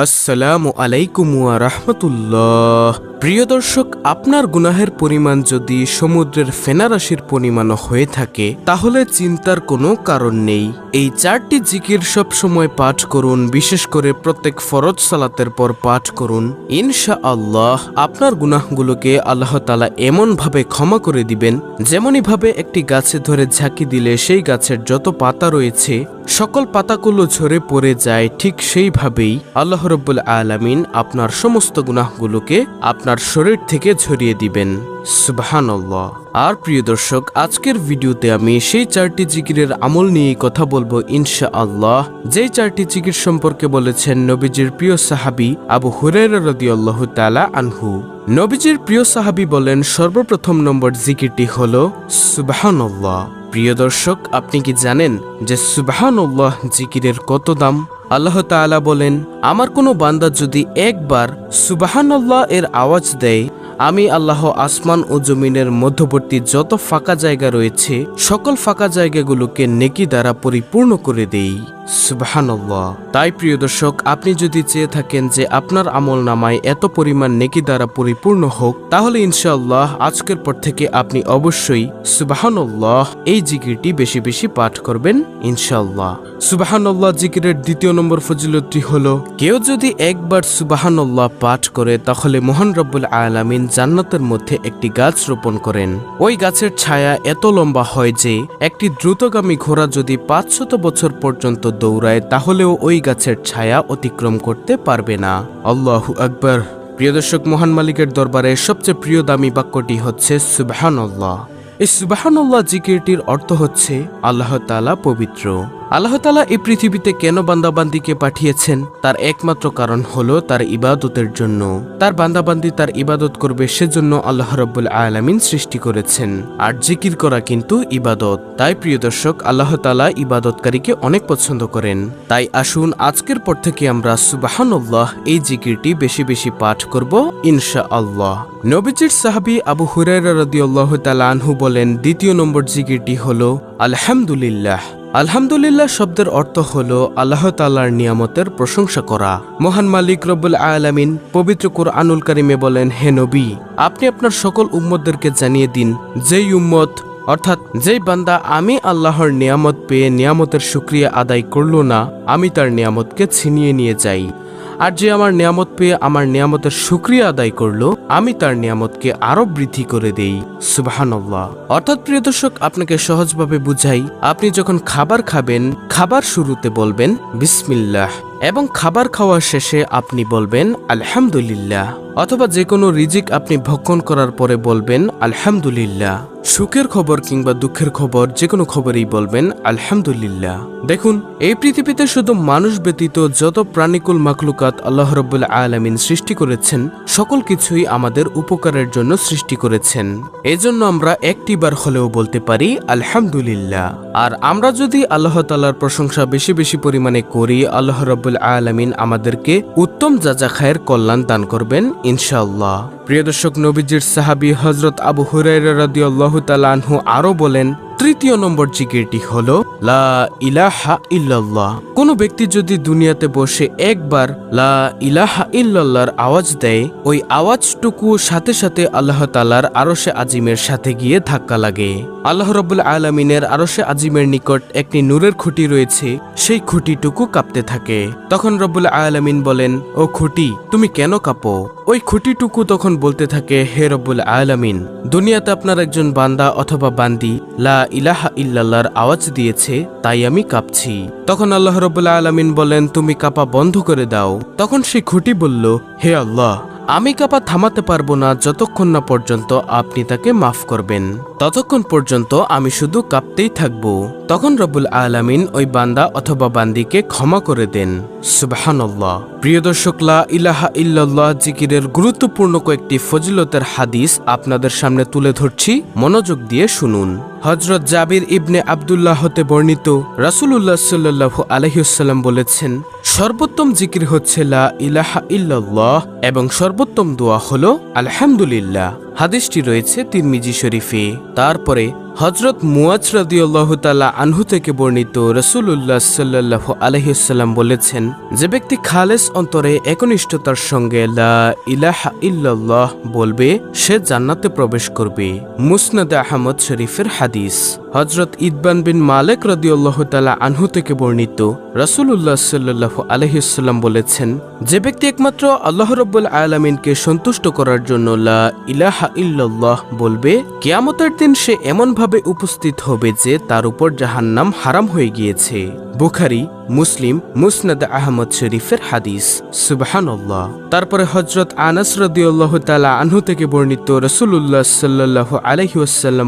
আসসালামু আলাইকুম ওয়া রাহমাতুল্লাহ। প্রিয় দর্শক, আপনার গুনাহের পরিমাণ যদি সমুদ্রের ফেনারাশির পরিমাণও হয়ে থাকে, তাহলে চিন্তার কোনো কারণ নেই। এই চারটি জিকির সব সময় পাঠ করুন, বিশেষ করে প্রত্যেক ফরজ সালাতের পর পাঠ করুন। ইনশা আল্লাহ আপনার গুনাহগুলোকে আল্লাহ তালা এমনভাবে ক্ষমা করে দিবেন, যেমনইভাবে একটি গাছে ধরে ঝাঁকি দিলে সেই গাছের যত পাতা রয়েছে, সকল পাতাগুলো ঝরে পড়ে যায়, ঠিক সেইভাবেই আল্লাহ রব্বুল আলামিন আপনার সমস্ত গুনাহগুলোকে আপনার শরীর থেকে ঝরিয়ে দিবেন। সুবহানাল্লাহ। আর প্রিয় দর্শক, আজকের ভিডিওতে আমি সেই চারটি জিকিরের আমল নিয়ে কথা বলব ইনশা আল্লাহ যেই চারটি জিকির সম্পর্কে বলেছেন নবীজির প্রিয় সাহাবি আবু হুরাইরা রাদিয়াল্লাহু তাআলা আনহু। নবীজির প্রিয় সাহাবি বলেন, সর্বপ্রথম নম্বর জিকিরটি হল সুবহানাল্লাহ। প্রিয় দর্শক, আপনি কি জানেন যে সুবহানাল্লাহ জিকিরের কত দাম? আল্লাহ তালা বলেন আমার কোনো বান্দা যদি একবার সুবাহান্লাহ এর আওয়াজ দেয় আমি আল্লাহ আসমান ও জমিনের মধ্যবর্তী যত ফাঁকা জায়গা রয়েছে, সকল ফাঁকা জায়গাগুলোকে নেকি দ্বারা পরিপূর্ণ করে দেই। সুবহানাল্লাহ। তাই প্রিয় দর্শক, আপনি যদি চেয়ে থাকেন যে আপনার আমল নামায় এত পরিমাণ নেকি দ্বারা পরিপূর্ণ হোক, তাহলে ইনশাআল্লাহ আজকের পর থেকে আপনি অবশ্যই সুবাহানুল্লাহ এই জিকিরটি বেশি বেশি পাঠ করবেন ইনশাআল্লাহ। সুবাহানুল্লাহ জিকিরের দ্বিতীয় নম্বর ফজিলতটি হল, কেউ যদি একবার সুবাহানুল্লাহ পাঠ করে, তাহলে মোহন রব্বুল আলামিন জান্নাতের মধ্যে একটি গাছ রোপণ করেন। ওই গাছের ছায়া এত লম্বা হয় যে, একটি দ্রুতগামী ঘোড়া যদি পাঁচশত বছর পর্যন্ত দৌড়ায়, তাহলেও ওই গাছের ছায়া অতিক্রম করতে পারবে না। আল্লাহু আকবর। প্রিয় দর্শক, মহান মালিকের দরবারে সবচেয়ে প্রিয় দামি বাক্যটি হচ্ছে সুবাহান্লাহ এই সুবাহান্লাহ জিকিরটির অর্থ হচ্ছে, আল্লাহ তালা পবিত্র। আল্লাহ তালা এই পৃথিবীতে কেন বান্দাবান্দিকে পাঠিয়েছেন? তার একমাত্র কারণ হলো তার ইবাদতের জন্য। তার বান্দাবান্দি তার ইবাদত করবে সেজন্য আল্লাহ রব্বুল আলামিন সৃষ্টি করেছেন। আর জিকির করা কিন্তু ইবাদত। তাই প্রিয় দর্শক, আল্লাহ তালা ইবাদতকারীকে অনেক পছন্দ করেন। তাই আসুন আজকের পর থেকে আমরা সুবাহানুল্লাহ এই জিকিরটি বেশি বেশি পাঠ করব ইনশা আল্লাহ নবীজির সাহাবি আবু হুরাইরা রাদিয়াল্লাহ তাআলা আনহু বলেন, দ্বিতীয় নম্বর জিকিরটি হল, আলহামদুলিল্লাহ। আলহামদুলিল্লাহ শব্দের অর্থ হল আল্লাহ তাল্লার নিয়ামতের প্রশংসা করা। মহান মালিক রব্বুল আয়ালামিন পবিত্র কোরআনুল কারিমে বলেন, হে নবী, আপনি আপনার সকল উম্মতদেরকে জানিয়ে দিন, যেই উম্মত, অর্থাৎ যেই বান্দা আমি আল্লাহর নিয়ামত পেয়ে নিয়ামতের সুক্রিয়া আদায় করল না, আমি তার নিয়ামতকে ছিনিয়ে নিয়ে যাই। আর যে আমার নিয়ামত পেয়ে আমার নিয়ামতের সুক্রিয়া আদায় করল, আমি তার নিয়ামতকে আরও বৃদ্ধি করে দেই। সুবাহান্লাহ অর্থাৎ প্রিয় দর্শক, আপনাকে সহজভাবে বুঝাই, আপনি যখন খাবার খাবেন, খাবার শুরুতে বলবেন, বিসমিল্লাহ এবং খাবার খাওয়ার শেষে আপনি বলবেন, আলহামদুলিল্লাহ অথবা যে কোনো রিজিক আপনি ভক্ষণ করার পরে বলবেন, আলহামদুলিল্লাহ সুখের খবর কিংবা দুঃখের খবর যে কোনো খবরই বলবেন, আলহামদুলিল্লাহ। দেখুন, এই পৃথিবীতে শুধু মানুষ ব্যতীত যত প্রাণীকুল মাকলুকাত আল্লাহ রব্বুল আলামিন সৃষ্টি করেছেন, সকল কিছুই আমাদের উপকারের জন্য সৃষ্টি করেছেন। এজন্য আমরা একটিবার হলেও বলতে পারি, আলহামদুলিল্লাহ। আর আমরা যদি আল্লাহ তালার প্রশংসা বেশি বেশি পরিমাণে করি, আল্লাহ রব্বুল আলামিন আমাদেরকে উত্তম যাজা খায়ের কল্যাণ দান করবেন, ইনশাআল্লাহ। প্রিয় দর্শক, নবীজির সাহাবি হজরত আবু হুরাইরা রাদিয়াল্লাহু তাআলা আনহু আরও বলেন, তৃতীয় নম্বর জিকিরটি হলো, লা ইলাহা ইল্লাল্লাহ। কোন ব্যক্তি যদি দুনিয়াতে বসে একবার লা ইলাহা ইল্লাল্লাহর আওয়াজ দেয়, ওই আওয়াজটুকু সাথে সাথে আল্লাহ তালার আরশে আজিমের সাথে গিয়ে ধাক্কা লাগে। আল্লাহ রব্বুল আলমিনের আরশে আজিমের নিকট একটি নূরের খুঁটি রয়েছে, সেই খুঁটিটুকু কাঁপতে থাকে। তখন রব্বুল আলমিন বলেন, ও খুঁটি, তুমি কেন কাঁপো? ওই খুঁটিটুকু তখন বলতে থাকে, হে রব্বুল আলমিন, দুনিয়াতে আপনার একজন বান্দা অথবা বান্দি লা ইলাহা ইল্লাল্লাহর আওয়াজ দিয়েছে, তাই আমি কাঁপছি। তখন আল্লাহ রব্বুল্লা আলমিন বলেন, তুমি কাপা বন্ধ করে দাও। তখন সে খুঁটি বলল, হে আল্লাহ, আমি কাপা থামাতে পারব না যতক্ষণ না পর্যন্ত আপনি তাকে মাফ করবেন। ততক্ষণ পর্যন্ত আমি শুধু কাঁপতেই থাকব। তখন রব্বুল আলামিন ওই বান্দা অথবা বান্দিকে ক্ষমা করে দেন। সুবাহান্লাহ প্রিয় দর্শক, লা ইলাহা ইল্লাল্লাহ জিকিরের গুরুত্বপূর্ণ কয়েকটি ফজিলতের হাদিস আপনাদের সামনে তুলে ধরছি। মনোযোগ দিয়ে শুনুন। হজরত জাবির ইবনে আবদুল্লাহ হতে বর্ণিত রাসুলুল্লাহ সাল্লাহ আলহিউসাল্লাম বলেছেন, সর্বোত্তম জিকির হচ্ছে লা ইলাহা ইল্লাল্লাহ এবং সর্বোত্তম দোয়া হল আলহামদুলিল্লাহ। হাদিসটি রয়েছে তিরমিজি শরীফে। তারপরে হজরত মুয়াজ রাদিয়াল্লাহ তালা আনহু থেকে বর্ণিত রসুল্লাহ সাল্লাহ আলহিসাল্লাম বলেছেন, যে ব্যক্তি খালেস অন্তরে একনিষ্ঠতার সঙ্গে লা ইলাহা ইল্লাল্লাহ বলবে, সে জান্নাতে প্রবেশ করবে। মুসনাদ আহমদ শরীফের হাদিস। হজরত ইদবান বিন মালেক রদিউল্লাহ তালা আনহু থেকে বর্ণিত রসুল্লাহ সাল্লাহ আলহিসাল্লাম বলেছেন, যে ব্যক্তি একমাত্র আল্লাহ রব্বুল আলমিনকে সন্তুষ্ট করার জন্য লা ইলাহা ইল্লাল্লাহ বলবে, কিয়ামতের দিন সে এমনভাবে উপস্থিত হবে যে তার উপর জাহান্নাম হারাম হয়ে গিয়েছে। বুখারি, মুসলিম, মুসনাদ আহমদ শরীফের হাদিস। সুবহানাল্লাহ। তারপরে হজরত আনাস রদিউল্লাহ তালা আনহু থেকে বর্ণিত রসুল্লাহ সাল্লাহ আলহি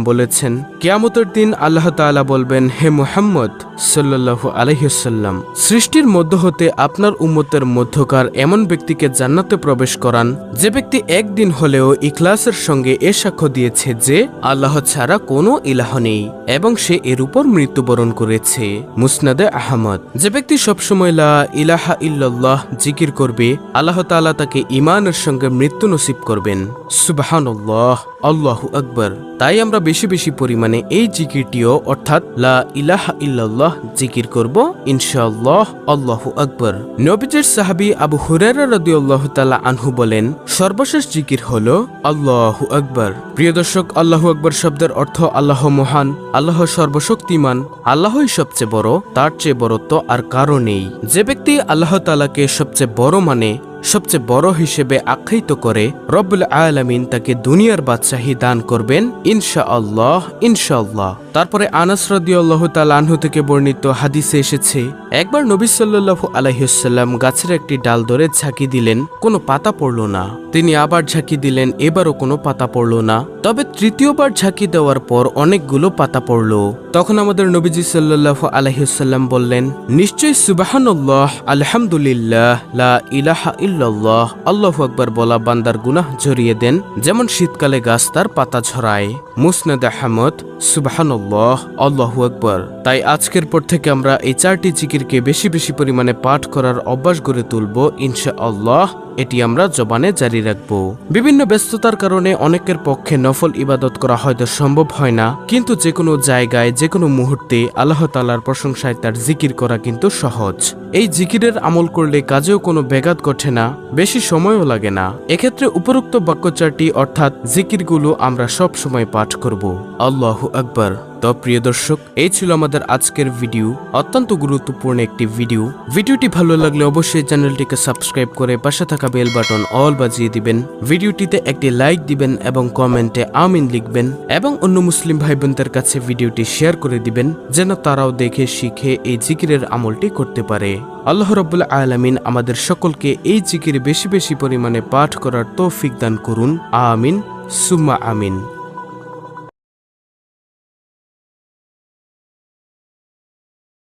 বলেছেন, কিয়ামতের দিন আল্লাহ তাআলা বলবেন, হে মুহাম্মদ সাল্লাহ আলহিসাল্লাম সৃষ্টির মধ্য হতে আপনার উম্মতের মধ্যকার এমন ব্যক্তিকে জান্নাতে প্রবেশ করান, যে ব্যক্তি একদিন হলেও ইখলাসের সঙ্গে এ সাক্ষ্য দিয়েছে যে আল্লাহ ছাড়া কোনো ইলাহ নেই এবং সে এর উপর মৃত্যুবরণ করেছে। মুসনাদে আহমদ, যে ব্যক্তি সবসময় লা ইলাহা ইল্লাল্লাহ জিকির করবে, আল্লাহ তালা তাকে ইমানের সঙ্গে মৃত্যু নসিব করবেন। সুবহানাল্লাহ। আল্লাহু আকবর। তাই আমরা বেশি বেশি পরিমাণে এই জিকিরটিও, অর্থাৎ লা ইলাহা ইল্লাল্লাহ জিকির করব, ইনশাআল্লাহ আল্লাহু আকবর। নবীজের সাহাবী আবু হুরায়রা রাদিয়াল্লাহু তাআলা আনহু বলেন, সর্বশেষ জিকির হলো আল্লাহু আকবর। প্রিয় দর্শক, আল্লাহু আকবার শব্দের অর্থ আল্লাহ মহান, আল্লাহ সর্বশক্তিমান, আল্লাহই সবচেয়ে বড়, তার চেয়ে বড়ত্ব আর কারও নেই। যে ব্যক্তি আল্লাহ তাআলাকে সবচেয়ে বড় মানে সবচেয়ে বড় হিসেবে আখ্যায়িত করে রব্বুল আলামিন তাকে দুনিয়ার বাদশাহী দান করবেন ইনশা আল্লাহ ইনশাআল্লাহ। তারপরে আনাস রাদিয়াল্লাহ তাআলা থেকে বর্ণিত হাদিসে এসেছে, একবার নবী সাল্লাল্লাহু আলাইহিসাল্লাম গাছের একটি ডাল ধরে ঝাঁকি দিলেন, কোনো পাতা পড়ল না। তিনি আবার ঝাঁকি দিলেন, এবারও কোনো পাতা পড়ল না। তবে তৃতীয়বার ঝাঁকি দেওয়ার পর অনেকগুলো পাতা পড়ল। তখন আমাদের নবীজি সাল্লাল্লাহু আলাইহিসাল্লাম বললেন, নিশ্চয়ই সুবাহান্লাহ আলহামদুলিল্লাহ, লা ইলাহা ইল্লাল্লাহ, আল্লাহ আকবর বলা বান্দার গুনাহ জড়িয়ে দেন, যেমন শীতকালে গাছ তার পাতা ঝরায়। মুসনাদ আহমদ সুবাহান্লাহ আল্লাহু আকবর। তাই আজকের পর থেকে আমরা এই চারটি জিকিরকে বেশি বেশি পরিমাণে পাঠ করার অভ্যাস গড়ে তুলব ইনশা আল্লাহ এটি আমরা জবানে জারি রাখব। বিভিন্ন ব্যস্ততার কারণে অনেকের পক্ষে নফল ইবাদত করা হয়তো সম্ভব হয় না, কিন্তু যে কোনো জায়গায় যে কোনো মুহূর্তে আল্লাহ তালার প্রশংসায় তার জিকির করা কিন্তু সহজ। এই জিকিরের আমল করলে কাজেও কোনো ব্যাঘাত ঘটে না, বেশি সময়ও লাগে না। এক্ষেত্রে উপরোক্ত বাক্যচারটি অর্থাৎ জিকিরগুলো আমরা সব সময় পাঠ করব। আল্লাহ আকবার। তো প্রিয় দর্শক। এই ছিল আমাদের আজকের ভিডিও। অত্যন্ত গুরুত্বপূর্ণ একটি ভিডিও। ভিডিওটি ভালো লাগলে অবশ্যই চ্যানেলটিকে সাবস্ক্রাইব করে পাশে থাকা বেল বাটন অল বাজিয়ে দিবেন। ভিডিওটিতে একটি লাইক দিবেন এবং কমেন্টে আমিন লিখবেন এবং অন্য মুসলিম ভাই বোনদের কাছে ভিডিওটি শেয়ার করে দিবেন, যেন তারাও দেখে, শিখে এই জিকিরের আমলটি করতে পারে। আল্লাহ রব্বুল আলামিন আমাদের সকলকে এই জিকির বেশি বেশি পরিমাণে পাঠ করার তৌফিক দান করুন। আমিন। সুম্মা আমিন।